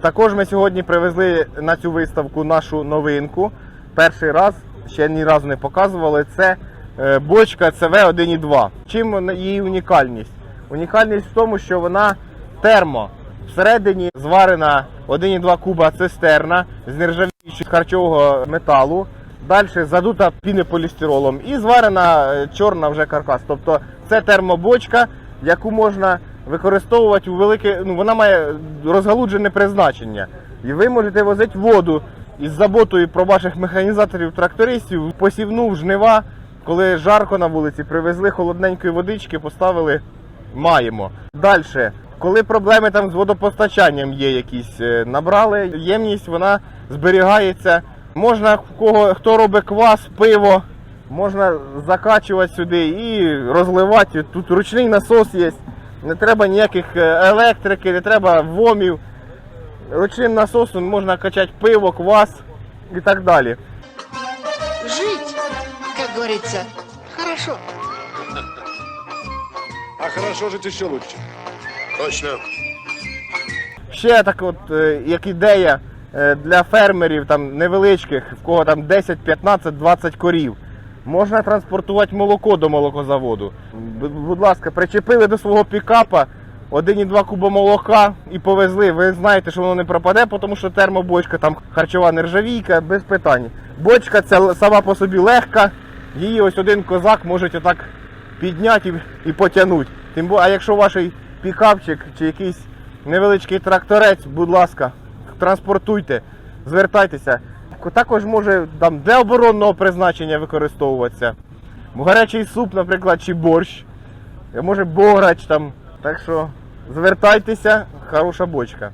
Також ми сьогодні привезли на цю виставку нашу новинку. Перший раз, ще ні разу не показували. Це е, бочка ЦВ 1.2. Чим її унікальність? Унікальність в тому, що вона термо. Всередині зварена 1,2 куба цистерна з нержавіючого харчового металу. Далі задута пінополістиролом і зварена е, чорна вже каркас. Тобто це термобочка, яку можна використовувати у велике. Ну, вона має розгалуджене призначення. І ви можете возити воду із заботою про ваших механізаторів, трактористів, посівну в жнива, коли жарко на вулиці, привезли холодненької водички, поставили маємо. Далі, коли проблеми там з водопостачанням є якісь, е, набрали ємність, вона зберігається. Можна в кого хто робить квас, пиво, можна закачувати сюди і розливати. Тут ручний насос є. Не треба ніяких е, електрики, не треба вомів. Ручним насосом можна качати пиво, квас і так далі. Жить, как говорится, хорошо. А хорошо жить еще лучше. Точно. Ще так от, е, як ідея е, для фермерів там невеличких, в кого там 10, 15, 20 корів. Можна транспортувати молоко до молокозаводу. Будь ласка, причепили до свого пікапа 1,2 куба молока і повезли. Ви знаєте, що воно не пропаде, тому що термобочка, там харчова нержавійка, без питань. Бочка ця сама по собі легка, її ось один козак може отак підняти і, і потягнути. Тим бо, а якщо ваш пікапчик чи якийсь невеличкий тракторець, будь ласка, транспортуйте, звертайтеся. Також може там для оборонного призначення використовуватися. Гарячий суп, наприклад, чи борщ, може бограч там. Так що звертайтеся, хороша бочка.